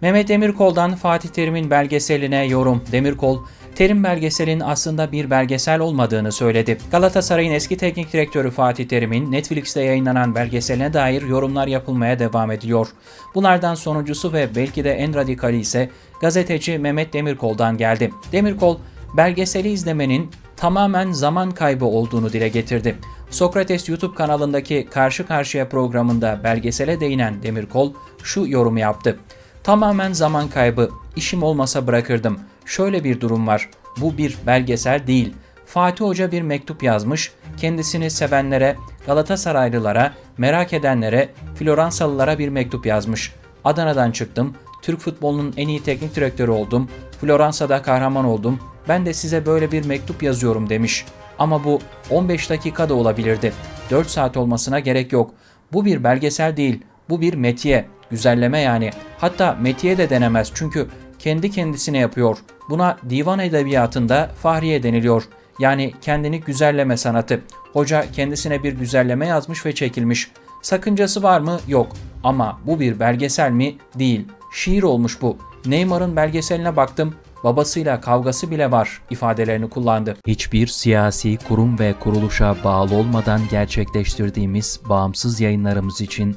Mehmet Demirkol'dan Fatih Terim'in belgeseline yorum. Demirkol, Terim belgeselin aslında bir belgesel olmadığını söyledi. Galatasaray'ın eski teknik direktörü Fatih Terim'in Netflix'te yayınlanan belgeseline dair yorumlar yapılmaya devam ediyor. Bunlardan sonuncusu ve belki de en radikali ise gazeteci Mehmet Demirkol'dan geldi. Demirkol, belgeseli izlemenin tamamen zaman kaybı olduğunu dile getirdi. Sokrates YouTube kanalındaki Karşı Karşıya programında belgesele değinen Demirkol şu yorumu yaptı. Tamamen zaman kaybı. İşim olmasa bırakırdım. Şöyle bir durum var. Bu bir belgesel değil. Fatih Hoca bir mektup yazmış. Kendisini sevenlere, Galatasaraylılara, merak edenlere, Floransalılara bir mektup yazmış. Adana'dan çıktım. Türk futbolunun en iyi teknik direktörü oldum. Floransa'da kahraman oldum. Ben de size böyle bir mektup yazıyorum demiş. Ama bu 15 dakika da olabilirdi. 4 saat olmasına gerek yok. Bu bir belgesel değil. Bu bir metiye. Güzelleme yani. Hatta metiye de denemez çünkü kendi kendisine yapıyor. Buna divan edebiyatında fahriye deniliyor. Yani kendini güzelleme sanatı. Hoca kendisine bir güzelleme yazmış ve çekilmiş. Sakıncası var mı? Yok. Ama bu bir belgesel mi? Değil. Şiir olmuş bu. Neymar'ın belgeseline baktım. Babasıyla kavgası bile var ifadelerini kullandı. Hiçbir siyasi kurum ve kuruluşa bağlı olmadan gerçekleştirdiğimiz bağımsız yayınlarımız için